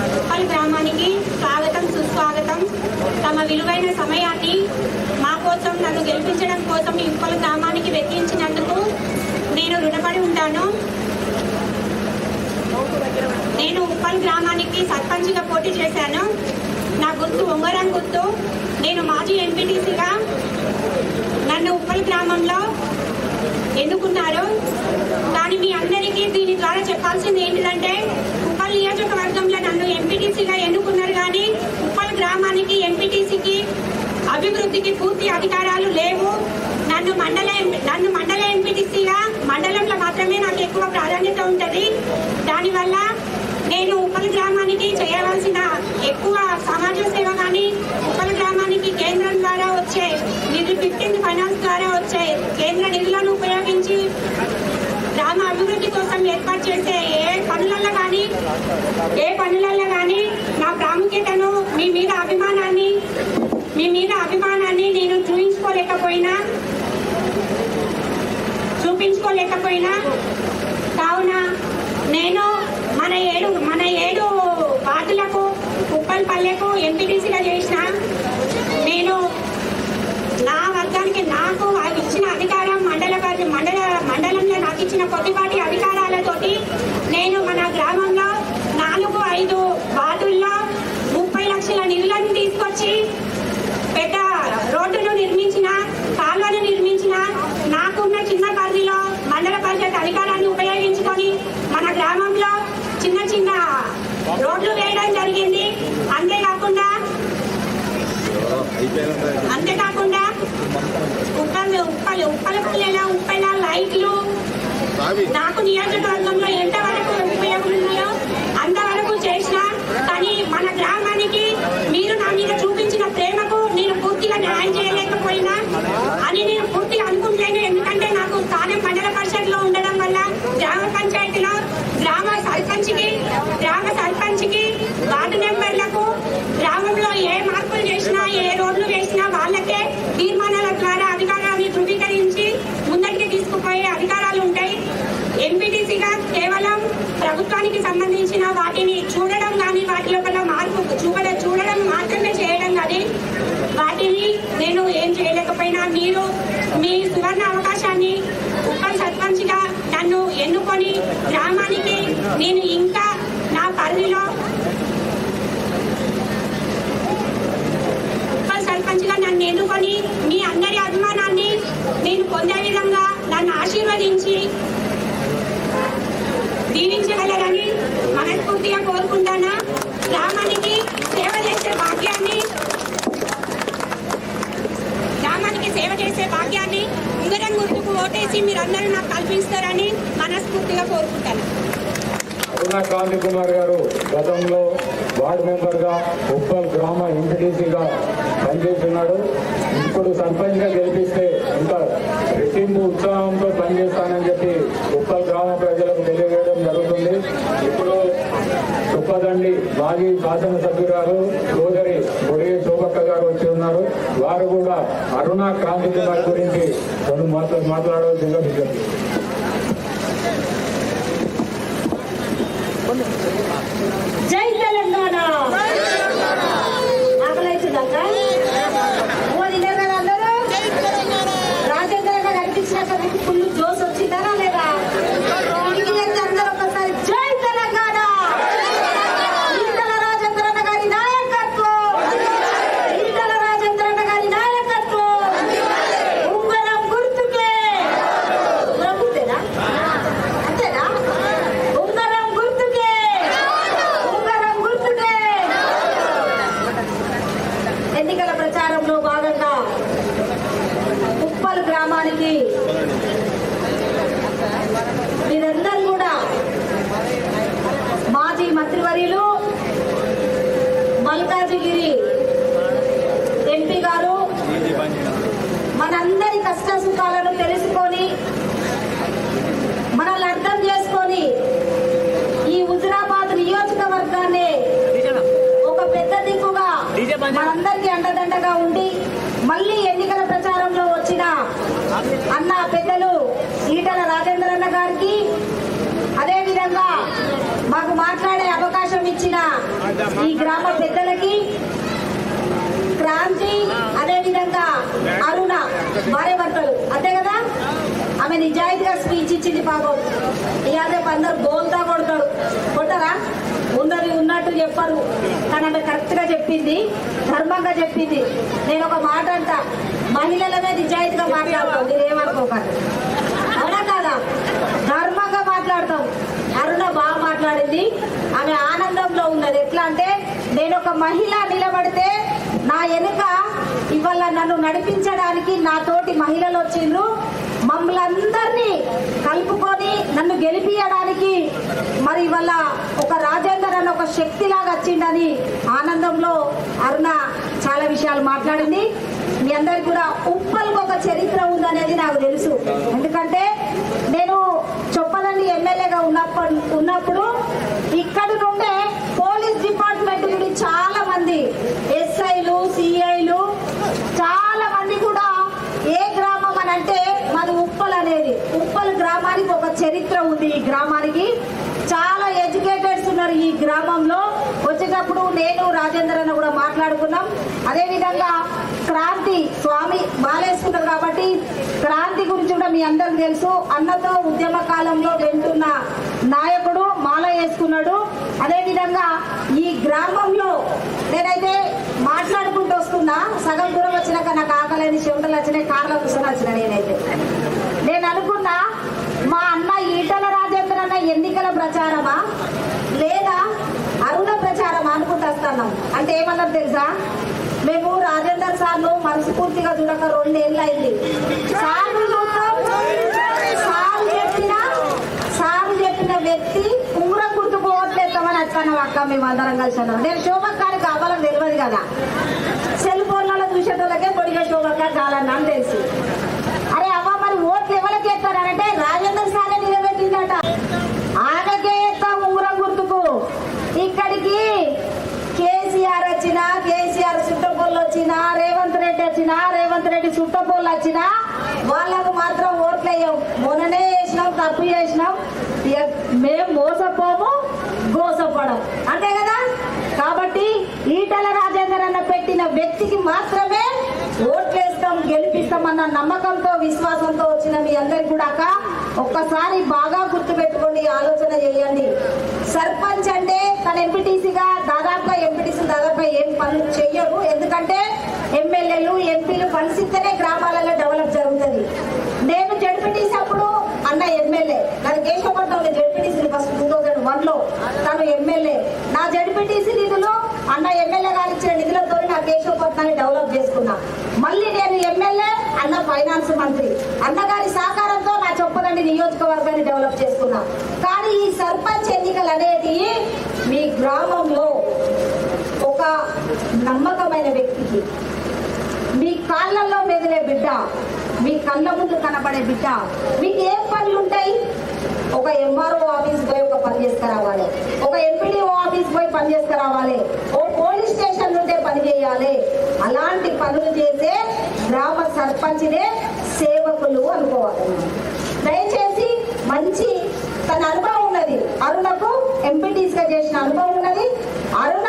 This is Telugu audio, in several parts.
ఉప్పల్ గ్రామానికి స్వాగతం సుస్వాగతం. తమ విలువైన సమయాన్ని మా కోసం నన్ను గెలిపించడం కోసం ఈ ఉప్పల్ గ్రామానికి వెచ్చించినందుకు నేను రుణపడి ఉంటాను. నేను ఉప్పల్ గ్రామానికి సర్పంచ్గా పోటీ చేశాను. నా గుర్తు ఉంగరం గుర్తు నేను మాజీ ఎంపీటీసీగా నన్ను ఉప్పల్ గ్రామంలో ఎన్నుకున్నారు. కానీ మీ అందరికీ దీని ద్వారా చెప్పాల్సింది ఏంటిదంటే ఉప్పల్ నియోజకవర్గంలో నన్ను ఎంపీటీసీగా ఎన్నుకున్నారు కానీ ఉప్పల్ గ్రామానికి ఎంపీటీసీకి అభివృద్ధికి అధికారాలు లేవు. నన్ను మండల నన్ను మండల ఎంపీటీసీగా మండలంలో మాత్రమే నాకు ఎక్కువ ప్రాధాన్యత ఉంటుంది. దానివల్ల నేను ఉపరి గ్రామానికి చేయవలసిన ఎక్కువ సమాజ సేవ కానీ ఉపరి గ్రామానికి కేంద్రం ద్వారా వచ్చే నిధులు ఫిఫ్టీన్త్ ఫైనాన్స్ ద్వారా వచ్చే కేంద్ర నిధులను ఉపయోగించి గ్రామ అభివృద్ధి కోసం ఏర్పాటు చేసే ఏ పనులలో కానీ ఏ పనులలో కానీ నా ప్రాముఖ్యతను మీ మీద అభిమానాన్ని నీ మీద అభిమానాన్ని నేను చూపించుకోలేకపోయినా? చూపించుకోలేకపోయినా? కావున నేను మన ఏడు మన ఏడు వార్డులకు కుప్పల్ పల్లెకు ఎంపీటీసీగా చేసిన నేను నా వర్గానికి నాకు ఇచ్చిన అధికారం మండల పరిధి- మండల మండలంలో నాకు ఇచ్చిన కొద్దిపాటి అధికారాలతోటి నేను మన గ్రామంలో నాలుగు ఐదు వార్డుల్లో ముప్పై లక్షల నిధులను తీసుకొచ్చి పెద్ద రోడ్డును నిర్మించిన కాలువను నిర్మించిన నాకున్న చిన్న పరిధిలో మండల పరిషత్ అధికారాన్ని ఉపయోగించుకొని మన గ్రామంలో చిన్న చిన్న రోడ్లు వేయడం జరిగింది అంతేకాకుండా అంతేకాకుండా ఉప్పలు ఉప్పలు ఉప్పల పల్లెలో ఉప్పెల లైట్లు. నాకు నియోజకవర్గంలో ఎంతవరకు ఉపయోగం ఉన్నాయో అంతవరకు చేసిన కానీ మన గ్రామానికి మీరు నా మీద చూపించిన ప్రేమకు నేను పూర్తిగా న్యాయం చేయలేకపోయినా అని నేను పూర్తిగా అనుకుంటాను ఎందుకంటే నాకు స్థానం మండల పరిషత్లో ఉండడం వల్ల గ్రామ పంచాయతీలో గ్రామ సర్పంచ్కి గ్రామ సర్పంచ్కి వార్డు మెంబర్లకు గ్రామంలో ఏ మార్పులు చేసినా ఏ రోడ్లు వేసినా వాళ్ళకే తీర్మానాల ద్వారా అధికారాన్ని ధృవీకరించి ముందరికి తీసుకుపోయే అధికారాలు ఉంటాయి ఎంపీటీసీగా కేవలం ప్రభుత్వానికి సంబంధించిన వాటిని చూడడం కానీ వాటి లోపల మార్పు చూపడం చూడడం మాత్రమే చేయడం కానీ వాటిని నేను ఏం చేయలేకపోయినా మీరు మీ సువర్ణ అవకాశాన్ని ఉప్పల్ సర్పంచ్గా నన్ను ఎన్నుకొని గ్రామానికి నేను ఇంకా నా పరిధిలో ఉప్పల్ సర్పంచ్గా నన్ను ఎన్నుకొని మీ అందరి అభిమానాన్ని నేను పొందే విధంగా నన్ను ఆశీర్వదించి దీవించగలరని మనస్ఫూర్తిగా కోరుకుంటానా గ్రామానికి సేవ చేసే భాగ్యాన్ని గ్రామానికి సేవ చేసే భాగ్యాన్ని ఉంగరం గుర్తుకు ఓటేసి మీరందరూ నాకు కల్పిస్తారని మనస్ఫూర్తిగా కోరుకుంటాను కన్నా కాంతి కుమార్ గారు గతంలో వార్డు మెంబర్గా ఉప్పల్ గ్రామ ఎంపీటీసీగా పనిచేస్తున్నాడు. ఇప్పుడు సర్పంచ్గా గెలిపిస్తే ఇంకా రెట్టింపు ఉత్సాహంతో పనిచేస్తానని చెప్పి ఉప్పల్ గ్రామ ప్రజలకు తెలియజేయడం జరుగుతుంది. ఇప్పుడు తుప్పదండి మాజీ శాసనసభ్యురాలు సోదరి బుడిగే శోభక్క గారు వచ్చి ఉన్నారు. వారు కూడా అరుణ క్రాంతి కుమార్ గురించి తను మాట్లా మాట్లాడవలసిందిగా విజ్ఞప్తి జై తెలంగాణ ఆకలిస్తుందక్క ఓ తిన్నారు కదా అందరూ రాజేంద్ర గారు అనిపించినాక మీకు ఫుల్ జోస్ వచ్చిందా లేదా ఇంటికి వెళ్తే అందరూ ఒక్కసారి జై తెలంగాణ ఈటల రాజేంద్రన్న గారి నాయకత్వం ఈటల రాజేంద్రన్న గారి నాయకత్వం ఉంగరం గుర్తుకే ఉంగరం గుర్తేనా అంతేనా ఉంగరం గుర్తుకే ఉంగరం గుర్తుకే ఎన్నికల ప్రచారంలో భాగంగా ఉప్పల్ గ్రామానికి మీరందరూ కూడా మాజీ మంత్రివర్యులు మల్కాజిగిరి ఎంపీ గారు మనందరి కష్ట సుఖాలను తెలుసుకొని మనల్ని అర్థం చేసుకొని ఈ హుజురాబాద్ నియోజకవర్గాన్ని ఒక పెద్ద దిక్కుగా మనందరికీ అండదండగా ఉండి మళ్ళీ ఎన్నికల ప్రచారంలో వచ్చిన అన్న పెద్దలు ఈటల రాజేంద్రన్న గారికి అదే విధంగా మాకు మాట్లాడే అవకాశం ఇచ్చిన ఈ గ్రామ పెద్దలకి క్రాంతి అదే విధంగా అరుణ భార్య భర్తలు అంతే కదా? ఆమె నిజాయితీగా స్పీచ్ ఇచ్చింది పాపం. ఇవాళ అందరు గోల్తా కొడతారు. కొట్టరా ఉన్నది ఉన్నట్టు చెప్పరు. కానీ ఆమె కరెక్ట్గా చెప్పింది ధర్మంగా చెప్పింది. నేను ఒక మాట అంట మహిళలమే నిజాయితీగా మాట్లాడతాం మీరు ఏమనుకోకండి. ధర్మంగా మాట్లాడతాం. అరుణ బాగా మాట్లాడింది. ఆమె ఆనందంలో ఉన్నది. ఎట్లా అంటే నేను ఒక మహిళ నిలబడితే నా వెనుక ఇవాళ నన్ను నడిపించడానికి నా తోటి మహిళలు వచ్చిండ్రు. మమ్మల్ని కలుపుకొని నన్ను గెలిపియడానికి మరి ఇవాళ ఒక రాజేందర్ అన్న ఒక శక్తిలాగా వచ్చిండని ఆనందంలో అరుణ చాలా విషయాలు మాట్లాడింది. మీ అందరికి కూడా ఉప్పల్కి ఒక చరిత్ర ఉందనేది నాకు తెలుసు. ఎందుకంటే మంత్రి ఎమ్మెల్యేగా ఉన్నప్పుడు ఉన్నప్పుడు ఇక్కడ నుండే పోలీస్ డిపార్ట్మెంట్ నుండి చాలా మంది ఎస్ఐలు సిఐలు చాలా మంది కూడా ఏ గ్రామం అని అంటే మాది ఉప్పల్ అనేది. ఉప్పల్ గ్రామానికి ఒక చరిత్ర ఉంది ఈ గ్రామానికి. చాలా ఎడ్యుకేటెడ్స్ ఉన్నారు ఈ గ్రామంలో. వచ్చేటప్పుడు నేను రాజేందర్ అన్న కూడా మాట్లాడుకున్నాం. అదేవిధంగా క్రాంతి స్వామి బాలేసుకున్నారు కాబట్టి క్రాంతి గురించి కూడా మీ అందరికి తెలుసు. అన్నతో ఉద్యమ కాలంలో గ్రామంలో నేనైతే మాట్లాడుకుంటూ వస్తున్నా సగం దూరం వచ్చినాక నాకు ఆకలేని చెమటలు వచ్చినాయి కార్లో కూర్చొని వచ్చిన నేనైతే. నేను అనుకున్నా మా అన్న ఈటల రాజేంద్ర అన్న ఎన్నికల ప్రచారమా? లేదా అరుణ ప్రచారమా అనుకుంటూ అంటే ఏమన్నారు తెలుసా? మేము రాజేందర్ సార్ను మనస్ఫూర్తిగా చూడక రెండేళ్ళు అయింది. సార్ చెప్పిన సార్ చెప్పిన వ్యక్తి ఉంగరం గుర్తుకు ఓట్లేస్తామని మేము అందరం కలిసి అన్నాం నేను శోభక్కానికి కావాలని తెలియదు కదా. సెల్ ఫోన్లలో చూసేటోళ్ళకే పొడిగా శోభక్క కాలన్నా అని తెలుసు. అరే అవ్వ మరి ఓట్లు ఎవరికి ఎత్తారంటే రాజేంద్ర సారే నిలబెట్టిందట. ఆమెకే ఎత్తా ఉంగరం గుర్తుకు. ఇక్కడికి కేసీఆర్ వచ్చినా కేసీఆర్ చుట్టపోళ్ళు వచ్చినా రేవంత్ రెడ్డి వచ్చినా రేవంత్ రెడ్డి చుట్టపోళ్ళు వచ్చినా వాళ్ళకు మాత్రం ఓట్లేయం మొన్ననే చేసినాం తప్పు చేసినాం. మేము మోసపోము గోసపడం అంతే కదా? కాబట్టి ఈటల రాజేందర్ అన్న పెట్టిన వ్యక్తికి మాత్రమే ఓట్లేస్తాం గెలిపిస్తామన్న నమ్మకంతో విశ్వాసంతో వచ్చిన మీ అందరికి కూడా అక్క ఒక్కసారి బాగా గుర్తుపెట్టుకోండి ఆలోచన చేయండి. సర్పంచ్ అంటే తన ఎంపీటీసీగా దాదాపుగా ఎంపీటీసీ దాదాపుగా ఏం పనులు చెయ్యరు. ఎందుకంటే ఎమ్మెల్యేలు ఎంపీలు కలిసిస్తేనే గ్రామాలలో డెవలప్ జరుగుతుంది నేను జడ్పీటీసీ అప్పుడు అన్న ఎమ్మెల్యే నాకు కేశవపట్నంలో జడ్పీటీసీ ఫస్ట్ టూ తను ఎమ్మెల్యే. నా జడ్పీటీసీ నిధులు అన్న ఎమ్మెల్యే గారు ఇచ్చిన నిధులతో నా కేశవపట్నాన్ని డెవలప్ చేసుకున్నా. మళ్ళీ నేను ఎమ్మెల్యే అన్న ఫైనాన్స్ మంత్రి. అన్నగారి సహకారంతో నా చొప్పదండి నియోజకవర్గాన్ని డెవలప్ చేసుకున్నా. కానీ ఈ సర్పంచ్ ఎన్నికలు అనేది మీ గ్రామంలో ఒక నమ్మకమైన వ్యక్తికి మీ కాళ్ళల్లో మెదిలే బిడ్డ మీ కళ్ళ ముందు కనబడే బిడ్డ మీకు ఏ పనులు ఉంటాయి ఒక ఎంఆర్ఓ ఆఫీస్ పోయి ఒక పని చేసుకురావాలి. ఒక ఎంపీడీఓ ఆఫీస్ పోయి పని చేసుకురావాలి. ఓ పోలీస్ స్టేషన్ నుండే పని చేయాలి. అలాంటి పనులు చేసే గ్రామ సర్పంచ్నే సేవకులు అనుకోవాలి. దయచేసి మంచి తన అనుభవం ఉన్నది. అరుణకు ఎంపీటీస్గా చేసిన అనుభవం ఉన్నది. అరుణ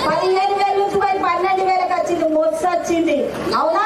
పదిహేను వేల నుంచి పన్నెండు వేలకు వచ్చింది మొత్తం వచ్చింది అవునా?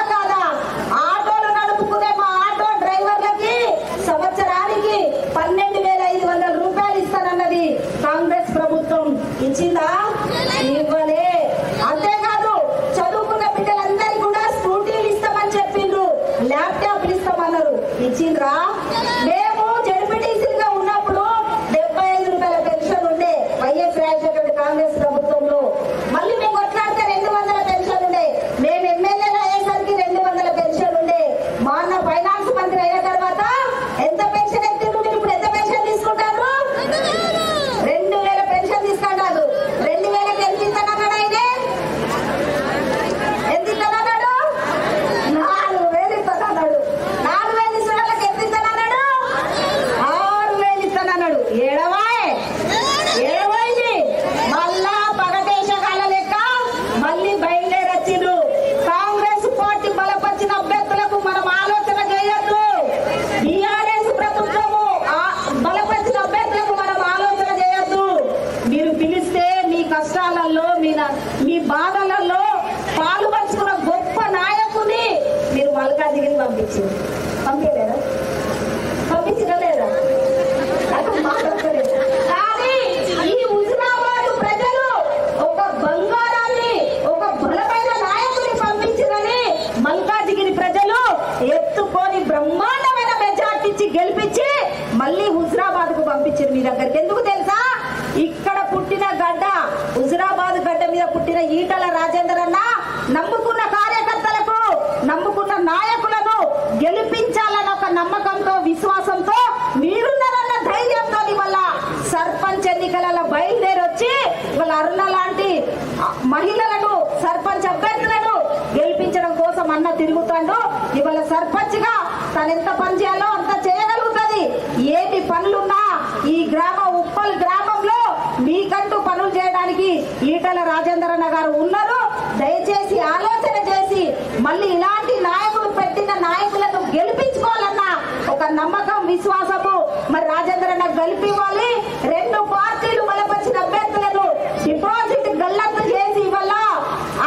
అన్న ఇవాళ సర్పంచ్గా తను ఎంత పని చేయాలో అంత చేయగలుగుతుంది ఏమి పనులున్నా ఈ గ్రామ ఉప్పల్ గ్రామంలో మీకంటూ పనులు చేయడానికి ఈటల రాజేంద్ర అన్న గారు ఉన్నారు దయచేసి ఆలోచన చేసి మళ్ళీ ఇలాంటి నాయకులు పెట్టిన నాయకులను గెలిపించుకోవాలన్న ఒక నమ్మకం విశ్వాసము మరి రాజేంద్ర అన్న గెలిపివ్వాలి రెండు పార్టీలు బలపరిచిన అభ్యర్థులను డిపాజిట్ గల్లంతు చేసి ఇవాళ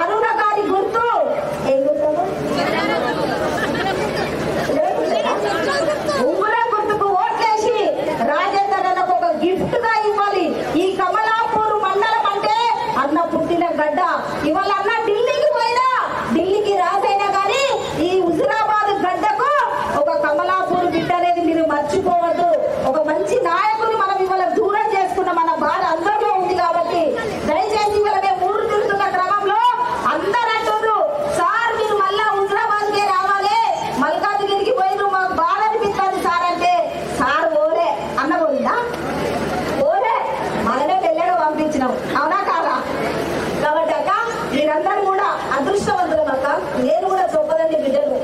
అరుణ గారి గుర్తు ఏం గుర్తు ఉంగరం గుర్తుకు ఓట్లేసి రాజేందర్ అన్నకు ఒక గిఫ్ట్గా ఇవ్వాలి ఈ కమలాపూర్ మండలం అంటే అన్న పుట్టిన గడ్డ ఇవాళ ఢిల్లీకి పోయినా ఢిల్లీకి రాసైనా కానీ ఈ హుజురాబాద్ గడ్డకు ఒక కమలాపూర్ బిడ్డ అనేది మీరు మర్చిపోవద్దు. ఒక మంచి నాయకుని మనం ఇవాళ దూరం చేసుకున్న మన బాధ అందరిలో ఉంది కాబట్టి దయచేసి ఇవాళ మేము ఊరు తిరుగుతున్న క్రమంలో అందరూ అంటున్నారు సార్ మీరు మళ్ళా హుజురాబాద్కే రావాలి. మల్కాజ్గిరికి పోయిన మాకు బాధ అనిపిస్తుంది సార్ అంటే. సార్ ఓరే. అన్న పోయిందా ఓరే మనమే పెళ్ళాడు పంపించినాం అవునా కాదా కాబట్టి అక్క మీరందరూ కూడా అదృష్టవంతులం అక్క నేను కూడా చొప్పదండి బిడ్డను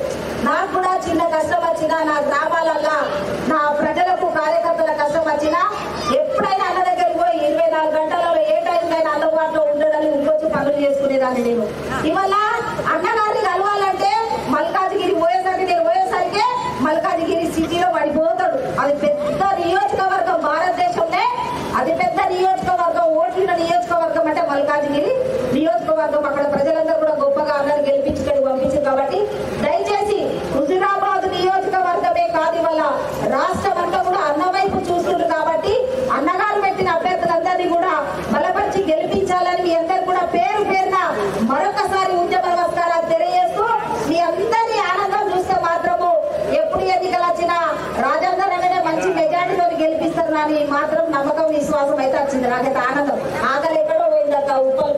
నాకు కూడా చిన్న కష్టం వచ్చినా నా గ్రామాలల్లా నా ప్రజలకు కార్యకర్తల కష్టం వచ్చినా ఎప్పుడైనా అన్న దగ్గరికి పోయి ఇరవై నాలుగు గంటలలో ఏ టైంకైనా అందుబాటులో ఉండడానికి ఇంకొచ్చి పనులు చేసుకునేదాన్ని నేను. ఇవాళ అన్నగారిని కలవాలంటే మల్కాజ్గిరి పోయేసరికి నేను పోయేసరికి మల్కాజ్గిరి సిటీలో పడిపోతాడు అది పెద్ద నియోజక భారతదేశంలో అది పెద్ద నియోజకవర్గం ఓట్లిన నియోజకవర్గం అంటే మల్కాజ్గిరి నియోజకవర్గం అక్కడ ప్రజలందరూ కూడా గొప్పగా అందరు గెలిపించుకొని పంపించారు కాబట్టి దయచేసి హుజురాబాద్ నియోజకవర్గమే కాదు ఇవాళ రాష్ట్రం అంతా కూడా అన్న వైపు చూస్తుంది కాబట్టి అన్నగారు పెట్టిన అభ్యర్థులందరినీ కూడా బలపరిచి గెలిపించాలని మీ అందరు కూడా పేరు పేరున మరొకసారి ఉద్యమ నమస్కారాలు తెలియజేస్తూ మీ అందరి ఆనందం చూస్తే మాత్రము ఎప్పుడు ఎన్నికలు వచ్చినా రాజేందర్ అనేది మంచి మెజార్టీతో గెలిపిస్తారు అని మాత్రం నమ్మకం విశ్వాసం అయితే వచ్చింది. నాకైతే ఆనందం. ఆకలి ఎక్కడో పోయిందక్క ఉప్పలు